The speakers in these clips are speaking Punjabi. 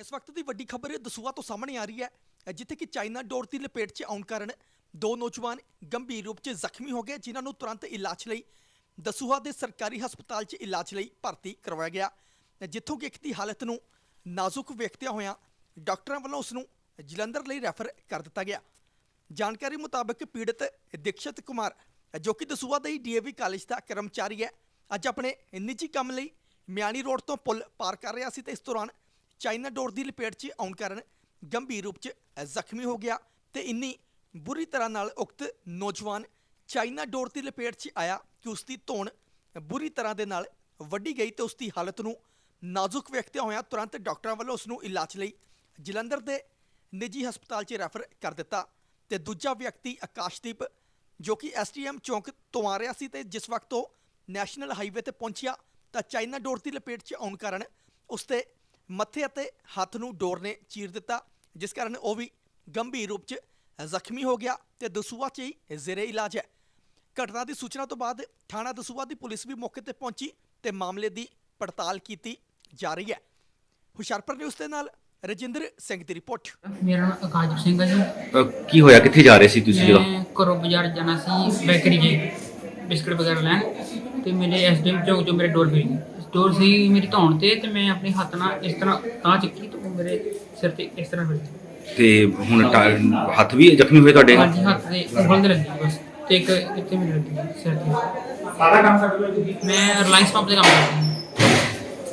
ਇਸ ਵਕਤ ਦੀ ਵੱਡੀ ਖਬਰ ਦਸੂਆ ਤੋਂ ਸਾਹਮਣੇ ਆ ਰਹੀ ਹੈ ਜਿੱਥੇ ਕਿ ਚਾਈਨਾ ਡੋਰ ਦੀ ਲਪੇਟ 'ਚ ਆਉਣ ਕਾਰਨ ਦੋ ਨੌਜਵਾਨ ਗੰਭੀਰ ਰੂਪ 'ਚ ਜ਼ਖਮੀ ਹੋ ਗਏ, ਜਿਨ੍ਹਾਂ ਨੂੰ ਤੁਰੰਤ ਇਲਾਜ ਲਈ, ਦਸੂਹਾ ਦੇ ਸਰਕਾਰੀ ਹਸਪਤਾਲ 'ਚ ਇਲਾਜ ਲਈ ਭਰਤੀ ਕਰਵਾਇਆ ਗਿਆ। ਜਿੱਥੋਂ ਕਿ ਇੱਕ ਦੀ ਹਾਲਤ ਨੂੰ ਨਾਜ਼ੁਕ ਵੇਖਦਿਆਂ ਹੋਇਆਂ ਡਾਕਟਰਾਂ ਵੱਲੋਂ ਉਸ ਨੂੰ ਜਲੰਧਰ ਲਈ ਰੈਫਰ ਕਰ ਦਿੱਤਾ ਗਿਆ। ਜਾਣਕਾਰੀ ਮੁਤਾਬਕ ਪੀੜਤ ਦੀਕਸ਼ਤ ਕੁਮਾਰ ਜੋ ਕਿ ਦਸੂਹਾ ਦੇ ਡੀਏਵੀ ਕਾਲਜ ਦਾ ਕਰਮਚਾਰੀ ਹੈ, ਅੱਜ ਆਪਣੇ ਨਿੱਜੀ ਕੰਮ ਲਈ ਮਿਆਣੀ ਰੋਡ ਤੋਂ ਪੁਲ ਪਾਰ ਕਰ ਰਿਹਾ ਸੀ ਤੇ ਇਸ ਦੌਰਾਨ ਚਾਈਨਾ ਡੋਰ ਦੀ ਲਪੇਟ 'ਚ ਆਉਣ ਕਾਰਨ ਗੰਭੀਰ ਰੂਪ 'ਚ ਜ਼ਖਮੀ ਹੋ ਗਿਆ ਤੇ ਇੰਨੀ ਬੁਰੀ ਤਰ੍ਹਾਂ ਨਾਲ ਉਕਤ ਨੌਜਵਾਨ ਚਾਈਨਾ ਡੋਰ ਦੀ ਲਪੇਟ 'ਚ ਆਇਆ ਕਿ ਉਸ ਦੀ ਧੌਣ ਬੁਰੀ ਤਰ੍ਹਾਂ ਦੇ ਨਾਲ ਵੱਢੀ ਗਈ ਤੇ ਉਸ ਦੀ ਹਾਲਤ ਨੂੰ ਨਾਜ਼ੁਕ ਵੇਖਦਿਆਂ ਹੋਇਆਂ ਤੁਰੰਤ ਡਾਕਟਰਾਂ ਵੱਲੋਂ ਉਸ ਨੂੰ ਇਲਾਜ ਲਈ ਜਲੰਧਰ ਦੇ ਨਿੱਜੀ ਹਸਪਤਾਲ 'ਚ ਰੈਫਰ ਕਰ ਦਿੱਤਾ ਤੇ ਦੂਜਾ ਵਿਅਕਤੀ ਆਕਾਸ਼ਦੀਪ ਜੋ ਕਿ ਐਸਟੀਐਮ ਚੌਂਕ ਤੋਂ ਆ ਰਿਹਾ ਸੀ ਤੇ ਜਿਸ ਵਕਤ ਉਹ ਨੈਸ਼ਨਲ ਹਾਈਵੇ ਤੇ ਪਹੁੰਚਿਆ ਤਾਂ ਚਾਈਨਾ ਡੋਰ ਦੀ ਲਪੇਟ 'ਚ ਆਉਣ ਕਾਰਨ ਉਸ ਤੇ ਮੱਥੇ ਅਤੇ ਹੱਥ ਨੂੰ ਡੋਰ ਨੇ ਚੀਰ ਦਿੱਤਾ ਜਿਸ ਕਾਰਨ ਉਹ ਵੀ ਗੰਭੀਰ ਰੂਪ 'ਚ ਜ਼ਖਮੀ ਹੋ ਗਿਆ ਤੇ ਦਸੂਆ 'ਚ ਹੀ ਜ਼ੇਰੇ ਇਲਾਜ ਹੈ। ਘਟਨਾ ਦੀ ਸੂਚਨਾ ਤੋਂ ਬਾਅਦ ਥਾਣਾ ਦਸੂਆ ਦੀ ਪੁਲਿਸ ਵੀ ਮੌਕੇ ਤੇ ਪਹੁੰਚੀ ਤੇ ਮਾਮਲੇ ਦੀ ਪੜਤਾਲ ਕੀਤੀ ਜਾ ਰਹੀ ਹੈ। ਹੁਸ਼ਿਆਰਪੁਰ ਨਿਊਜ਼ ਦੇ ਨਾਲ ਰਜਿੰਦਰ ਸਿੰਘ ਦੀ ਰਿਪੋਰਟ। ਮੇਰਾ ਨਾਮ ਆਕਾਸ਼ਦੀਪ ਸਿੰਘ ਹੈ ਜੀ। ਅਹ ਕੀ ਹੋਇਆ? ਕਿੱਥੇ ਜਾ ਰਹੇ ਸੀ ਤੁਸੀਂ ਜਦੋਂ? ਮੈਂ ਘਰੋਂ ਬਾਜ਼ਾਰ ਜਾਣਾ ਸੀ ਬੇਕਰੀ ਜੇ ਬਿਸਕਟ ਵਗੈਰਾ ਲੈਣ ਤੇ ਮੇਰੇ ਐਸਡੀਐਮ ਚੌਕ ਜੋ ਮੇਰੇ ਡੋਰ ਪਈ ਡੋਰ ਸੀ ਮੇਰੀ ਧੌਣ ਤੇ ਤੇ ਮੈਂ ਆਪਣੇ ਹੱਥ ਨਾਲ ਇਸ ਤਰ੍ਹਾਂ ਤਾਂ ਚੱਕੀ ਤੇ ਉਹ ਮੇਰੇ ਸਿਰ ਤੇ ਇਸ ਤਰ੍ਹਾਂ ਹੋਈ। ਤੇ ਹੁਣ ਟਾ- ਹੱਥ ਵੀ ਜ਼ਖਮੀ ਹੋਏ ਤੁਹਾਡੇ? ਹਾਂਜੀ ਹੱਥ ਦੇ ਉਂਗਲ ਤੇ ਲੱਗੀ ਬਸ। ਤੇ ਇੱਕ ਇੱਥੇ ਮੇਰੇ ਲੱਗੀ ਸਿਰ ਤੇ। ਸਾਰਾ ਕੰਮ ਸਾਡੇ ਕੋਲ ਤੁਸੀਂ? ਮੈਂ ਰਿਲਾਇੰਸ ਪੰਪ ਤੇ ਕੰਮ ਕਰਦਾ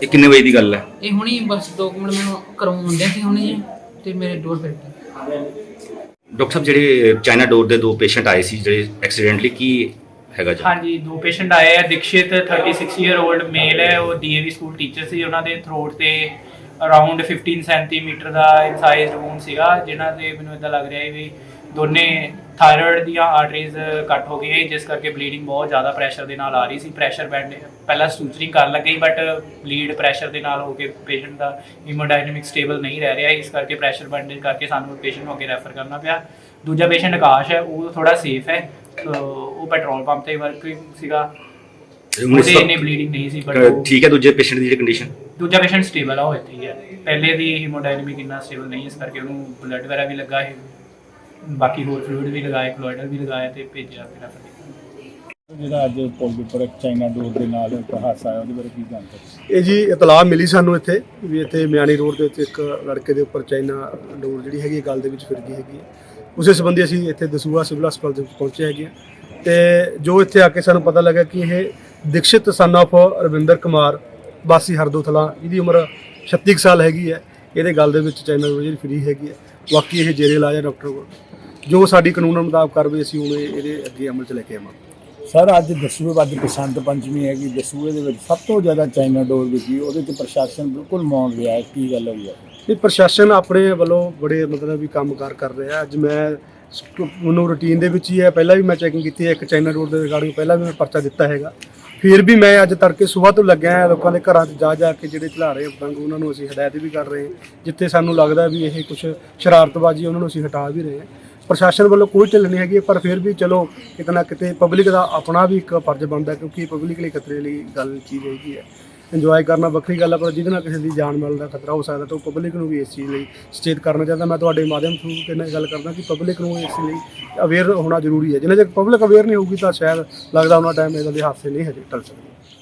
ਇਹ ਕਿੰਨੇ ਵਜੇ ਦੀ ਗੱਲ ਹੈ? ਇਹ ਹੁਣੀ ਬਸ 2 ਮਿੰਟ ਮੈਨੂੰ ਘਰੋਂ ਮੁੰਡਿਆ ਸੀ ਹੁਣੀ ਜੀ ਤੇ ਮੇਰੇ ਡੋਰ ਫਿਰ ਗਈ ਡਾਕਟਰ ਸਾਹਿਬ ਜਿਹੜੇ ਚਾਈਨਾ ਡੋਰ ਦੇ ਦੋ ਪੇਸ਼ੈਂਟ ਆਏ ਸੀ ਜਿਹੜੇ ਐਕਸੀਡੈਂਟਲੀ ਕੀ ਹੈਗਾ ਜੀ। ਹਾਂਜੀ, ਦੋ ਪੇਸ਼ੈਂਟ ਆਏ ਆ, ਦਿਕਸ਼ਿਤ 36 ਇਅਰ 올ਡ ਮੇਲ ਹੈ, ਉਹ ਡੀਏਵੀ ਸਕੂਲ ਟੀਚਰ ਸੀ, ਉਹਨਾਂ ਦੇ ਥਰੋਟ ਤੇ ਅਰਾਊਂਡ 15 ਸੈਂਟੀਮੀਟਰ ਦਾ ਇਨਸਾਈਜ਼ਡ ਵੂਨ ਸੀਗਾ, ਜਿਨ੍ਹਾਂ ਦੇ ਮੈਨੂੰ ਇਦਾਂ ਲੱਗ ਰਿਹਾ ਹੈ ਵੀ ਦੋਨੇ ਥਾਇਰਾਇਡ ਦੀਆਂ ਆਰਟਰੀਜ਼ ਕੱਟ ਹੋ ਗਈਆਂ ਜਿਸ ਕਰਕੇ ਬਲੀਡਿੰਗ ਬਹੁਤ ਜ਼ਿਆਦਾ ਪ੍ਰੈਸ਼ਰ ਦੇ ਨਾਲ ਆ ਰਹੀ ਸੀ। ਪ੍ਰੈਸ਼ਰ ਬੈਂਡ ਪਹਿਲਾਂ ਸੂਚਰਿੰਗ ਕਰਨ ਲੱਗੀ ਬਟ ਬਲੀਡ ਪ੍ਰੈਸ਼ਰ ਦੇ ਨਾਲ ਹੋ ਕੇ ਪੇਸ਼ੈਂਟ ਦਾ ਹੀਮੋਡਾਇਨਾਮਿਕ ਸਟੇਬਲ ਨਹੀਂ ਰਹਿ ਰਿਹਾ, ਇਸ ਕਰਕੇ ਪ੍ਰੈਸ਼ਰ ਬੈਂਡੇਜ ਕਰਕੇ ਸਾਨੂੰ ਪੇਸ਼ੈਂਟ ਨੂੰ ਅੱਗੇ ਰੈਫਰ ਕਰਨਾ ਪਿਆ। ਦੂਜਾ ਪੇਸ਼ੈਂਟ ਆਕਾਸ਼ ਹੈ, ਉਹ ਥੋੜਾ ਸੇਫ ਹੈ। ਤੋ ਉਹ ਪੈਟਰੋਲ ਪੰਪ ਤੇ ਵਰਕ ਸੀਗਾ। ਹੁਣ ਇਸ ਉਹਦੇ ਇੰਨੀ ਵਕਤ- ਬਲੀਡਿੰਗ ਨਹੀਂ ਸੀ ਬਟ ਅਹ ਠੀਕ ਹੈ ਦੂਜੇ ਪੇਸ਼ੈਂਟ ਦੀ ਜਿਹੜੀ ਕੰਡੀਸ਼ਨ ਦੂਜਾ ਪੇਸ਼ੈਂਟ ਸਟੇਬਲ ਆ ਉਹ ਇੱਥੇ ਹੀ ਹੈ ਪਹਿਲੇ ਦੀ ਹੀਮੋਡਾਇਨਾਮਿਕ ਇੰਨਾ ਸਟੇਬਲ ਨਹੀਂ ਇਸ ਕਰਕੇ ਉਹਨੂੰ ਬਲੱਡ ਵਗੈਰਾ ਵੀ ਲੱਗਾ ਹੈ ਬਾਕੀ ਹੋਰ ਫਲੂਇਡ ਵੀ ਲਗਾਏ ਕਲੋਇਡਰ ਵੀ ਲਗਾਇਆ ਤੇ ਭੇਜਿਆ ਫਿਰ ਆਪਾਂ ਜਿਹੜਾ ਅੱਜ ਪੁਲ ਦੇ ਉੱਪਰ ਇੱਕ ਚਾਈਨਾ ਡੋਰ ਦੇ ਨਾਲ ਇੱਕ ਹਾਦਸਾ ਆਇਆ ਉਹਦੇ ਬਾਰੇ ਕੀ ਜਾਣਕਾਰੀ? ਇਹ ਜੀ ਇਤਲਾਹ ਮਿਲੀ ਸਾਨੂੰ ਇੱਥੇ ਵੀ ਇੱਥੇ ਮਿਆਣੀ ਰੋਡ ਦੇ ਉੱਤੇ ਇੱਕ ਲੜਕੇ ਦੇ ਉੱਪਰ ਚਾਈਨਾ ਡੋਰ ਜਿਹੜੀ ਹੈਗੀ ਹੈ ਗਲ ਦੇ ਵਿੱਚ ਫਿਰ ਗਈ ਹੈਗੀ ਹੈ। ਉਸੇ ਸੰਬੰਧੀ ਅਸੀਂ ਇੱਥੇ ਦਸੂਹਾ ਸਿਵਲ ਹਸਪਤਾਲ ਦੇ ਪਹੁੰਚੇ ਹੈਗੇ ਹਾਂ। ਤੇ ਜੋ ਇੱਥੇ ਆ ਕੇ ਸਾਨੂੰ ਪਤਾ ਲੱਗਾ ਕਿ ਇਹ ਦਿਕਸ਼ਿਤ ਸਨ of ਰਵਿੰਦਰ ਕੁਮਾਰ ਵਾਸੀ ਹਰਦੋਥਲਾ, ਜਿਹਦੀ ਉਮਰ 36 ਕੁ ਸਾਲ ਹੈਗੀ ਹੈ, ਇਹਦੇ ਗੱਲ ਦੇ ਵਿੱਚ ਚਾਈਨਾ ਡੋਰ ਜਿਹੜੀ ਫਰੀ ਹੈਗੀ ਹੈ, ਬਾਕੀ ਇਹ ਜੇਰੇ ਇਲਾਜ ਹੈ ਡਾਕਟਰ ਕੋਲ। ਜੋ ਸਾਡੀ ਕਾਨੂੰਨ ਮੁਤਾਬਕ ਕਰਵੇ ਅਸੀਂ ਹੁਣ ਇਹਦੇ ਅੱਗੇ ਅਮਲ ਚ ਲੈ ਕੇ ਆਵਾਂਗੇ। ਸਰ, ਅੱਜ ਦਸੂਏ ਵੱਜ ਬਸੰਤ ਪੰਚਮੀ ਹੈਗੀ ਦਸੂਏ ਦੇ ਵਿੱਚ ਸਭ ਤੋਂ ਜ਼ਿਆਦਾ ਚਾਈਨਾ ਡੋਰ ਵਿਕੀ ਉਹਦੇ ਤੇ ਪ੍ਰਸ਼ਾਸਨ ਬਿਲਕੁਲ ਮੌਨ ਰਿਹਾ ਕੀ ਗੱਲ ਹੋਈ ਹੈ? ਇਹ ਪ੍ਰਸ਼ਾਸਨ ਆਪਣੇ ਵੱਲੋਂ ਬੜੇ ਮਤਲਬ ਵੀ ਕੰਮਕਾਰ ਕਰ ਰਿਹਾ ਅੱਜ ਮੈਂ ਮੈਨੂੰ ਰੂਟੀਨ ਦੇ ਵਿੱਚ ਹੀ ਹੈ। ਪਹਿਲਾਂ ਵੀ ਮੈਂ ਚੈਕਿੰਗ ਕੀਤੀ ਹੈ। ਇੱਕ ਚਾਈਨਾ ਰੋਡ ਦੇ ਰਿਗਾਰਡਿੰਗ ਪਹਿਲਾਂ ਵੀ ਮੈਂ ਪਰਚਾ ਦਿੱਤਾ ਹੈਗਾ। ਫਿਰ ਵੀ ਮੈਂ ਅੱਜ ਤੜਕੇ ਸਵੇਰ ਤੋਂ ਲੱਗਿਆ ਹਾਂ। ਲੋਕਾਂ ਦੇ ਘਰਾਂ 'ਚ ਜਾ ਜਾ ਕੇ ਜਿਹੜੇ ਚਲਾ ਰਹੇ ਪਤੰਗ, ਉਹਨਾਂ ਨੂੰ ਅਸੀਂ ਹਦਾਇਤ ਵੀ ਕਰ ਰਹੇ ਹਾਂ। ਜਿੱਥੇ ਸਾਨੂੰ ਲੱਗਦਾ ਵੀ ਇਹ ਕੁਝ ਸ਼ਰਾਰਤਬਾਜ਼ੀ ਉਹਨਾਂ ਨੂੰ ਅਸੀਂ ਹਟਾ ਵੀ ਰਹੇ ਹਾਂ। ਪ੍ਰਸ਼ਾਸਨ ਵੱਲੋਂ ਕੋਈ ਢਿੱਲ ਨਹੀਂ ਹੈਗੀ ਪਰ ਫਿਰ ਵੀ ਚਲੋ, ਕਿਤੇ ਨਾ ਕਿਤੇ ਪਬਲਿਕ ਦਾ ਆਪਣਾ ਵੀ ਇੱਕ ਫਰਜ਼ ਬਣਦਾ ਕਿਉਂਕਿ ਪਬਲਿਕ ਲਈ ਖਤਰੇ ਲਈ ਗੱਲ ਚੀਜ਼ ਹੈਗੀ ਹੈ। ਇੰਜੋਏ ਕਰਨਾ ਵੱਖਰੀ ਗੱਲ ਹੈ ਪਰ ਜਿਹਦੇ ਨਾਲ ਕਿਸੇ ਦੀ ਜਾਨ ਮਾਲ ਦਾ ਖਤਰਾ ਹੋ ਸਕਦਾ ਤਾਂ ਉਹ ਪਬਲਿਕ ਨੂੰ ਵੀ ਇਸ ਚੀਜ਼ ਲਈ ਸੁਚੇਤ ਕਰਨਾ ਚਾਹੁੰਦਾ। ਮੈਂ ਤੁਹਾਡੇ ਮਾਧਿਅਮ ਥਰੂ ਤੇ ਨਾਲ ਗੱਲ ਕਰਦਾ ਕਿ ਪਬਲਿਕ ਨੂੰ ਇਸ ਲਈ ਅਵੇਅਰ ਹੋਣਾ ਜ਼ਰੂਰੀ ਹੈ। ਜਿੰਨਾ ਚਿਰ ਪਬਲਿਕ ਅਵੇਅਰ ਨਹੀਂ ਹੋਊਗੀ ਤਾਂ ਸ਼ਾਇਦ ਲੱਗਦਾ ਉਹਨਾਂ ਟਾਈਮ ਇਹਦੇ ਦੇ ਹਾਦਸੇ ਨਹੀਂ ਹਜੇ ਟਲ ਸਕਦੇ।